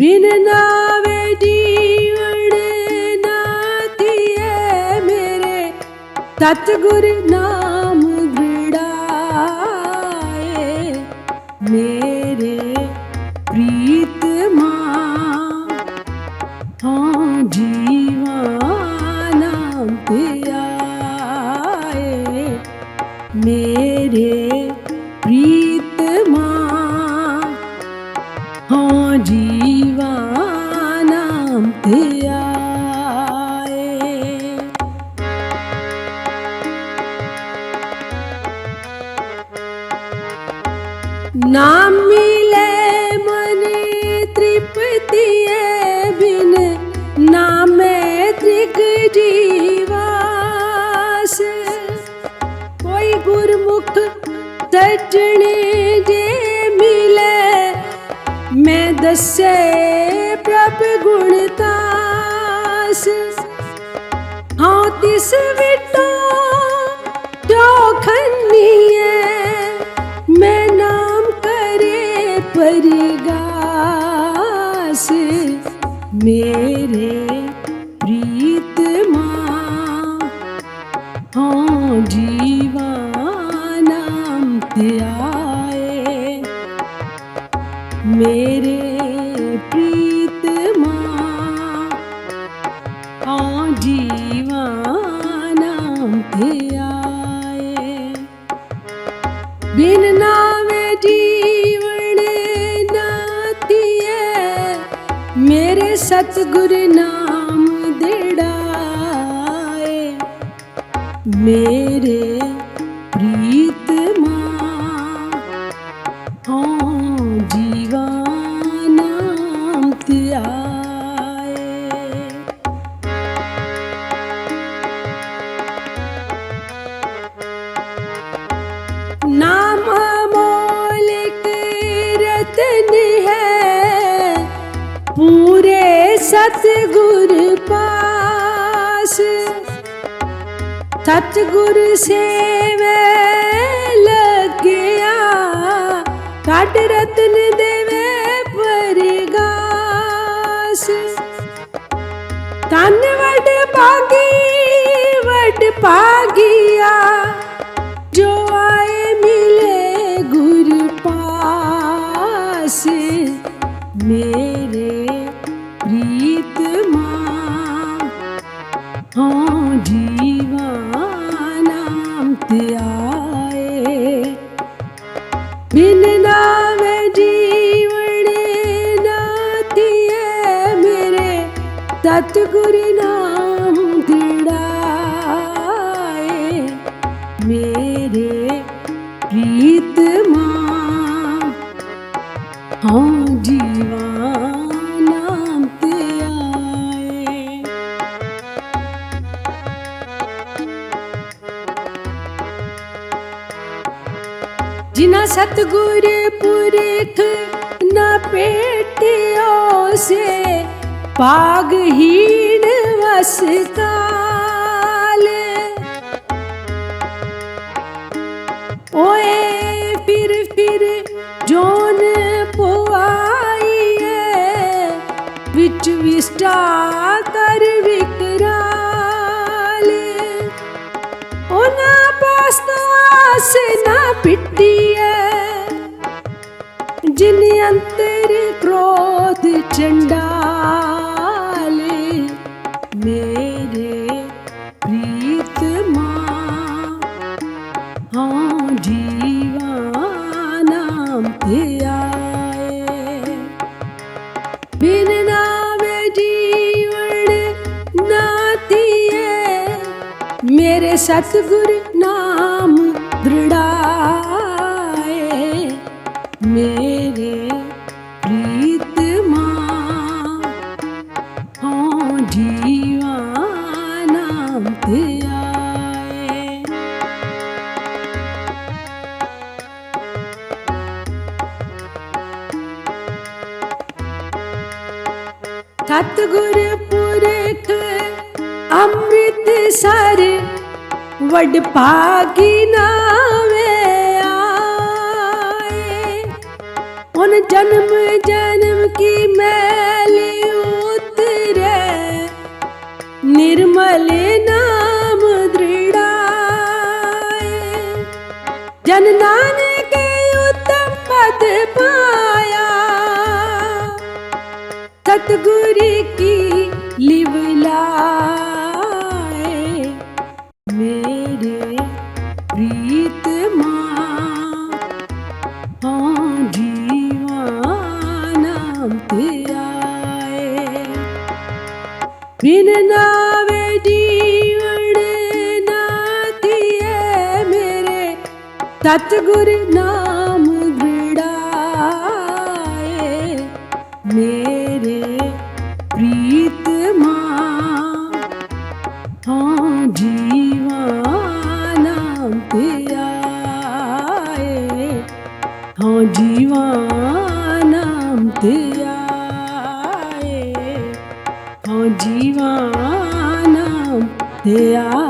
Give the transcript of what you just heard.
ਬਿਨ ਨਾਵੇ ਜੀਵਨ ਨਾਥੀਏ ਮੇਰੇ। ਸਤਿਗੁਰ ਨਾਮ ਦ੍ਰਿੜਾਏ ਮੇਰੇ ਪ੍ਰੀਤਮਾ ਹਾਂ, ਜੀਵਾ ਨਾਮ ਤੇ ਆਏ ਮੇਰੇ ਜੀਵਾ ਨਾਮ ਤੇ ਆਏ। ਨਾਮ ਮਿਲੇ ਮਨ ਤ੍ਰਿਪਤੀਏ ਬਿਨ ਨਾਮੇ ਤ੍ਰਿਗ ਜੀਵਾਸ। ਕੋਈ ਗੁਰਮੁਖ ਸਜਣੇ ਜੇ ਮਿਲੇ ਮੈਂ ਦੱਸੇ ਪ੍ਰਭ ਗੁਣ ਤਾਸ। ਹਾਂ, ਤਿਸ ਵਿਟੋ ਜੋ ਖੰਨੀਏ ਮੈਂ ਨਾਮ ਕਰੇ ਪਰਗਾਸ। ਮੇਰੇ ਸਤਿਗੁਰ ਨਾਮ ਦੇੜਾਏ। ਮੇਰੇ ਪੂਰੇ ਸਤਿਗੁਰ ਪਾਸ। ਸਤਿਗੁਰ ਸੇਵੇ ਲੱਗਿਆ। ਕੱਢ ਰਤਨ ਦੇਵੇ ਪਰਗਾਸ। ਤਨ ਵਡ ਭਾਗੀ, ਵਡ ਭਾਗਿਆ। ਜੋ ਆਏ ਮਿਲੇ ਗੁਰ ਪਾਸ। ਮੇਰੇ ਸਤਿਗੁਰ ਨਾਮ ਦਿੜਾਏ, ਮੇਰੇ ਪ੍ਰੀਤਮਾ ਹਾਂ ਜੀਵਾ ਨਾਮ ਤੇ ਆਏ। ਜਿਨਾ ਸਤਿਗੁਰ ਪੁਰਖ ਨਾ ਪੇਟਿਓ ਸੇ ਪਾਗਹੀਣ ਵਸ ਕਾਲੇ ਓਏ ਫਿਰ ਫਿਰ ਜੋਨ ਪੁਆਈਏ ਵਿੱਚ ਵਿਸਟਾ ਕਰ ਵਿਕਰਾਲੇ। ਉਹਨਾਂ ਪਾਸਤਾਸ ਨਾ ਪਿੱਟੀਏ ਜਿਨ ਅੰਤਰ ਕ੍ਰੋਧ ਚੰਡਾ सगुरु नाम दृढा मेरे प्रीत माँ जीवाना गीतमा जीवा पुरख अमृत अमृतसर ਵਡ ਭਾਗੀ ਨਾਵੇ ਆਏ। ਹੁਣ ਜਨਮ ਜਨਮ ਕੀ ਮੈਲੀ ਉਤਰੇ। ਨਿਰਮਲ ਨਾਮ ਦ੍ਰਿੜਾਏ। ਜਨ ਨਾਨਕ ਉਤਮ ਪਦ ਪਾਇਆ। ਸਤਗੁਰੀ ਕੀ ਲਿਵ ਲਾਏ ਬਿਨ ਨਾਵੇ ਜੀਵਨ ਨਾ ਮੇਰੇ। ਸਤਿਗੁਰ ਨਾਮ ਆਏ ਹਾਂ ਜੀਵਾ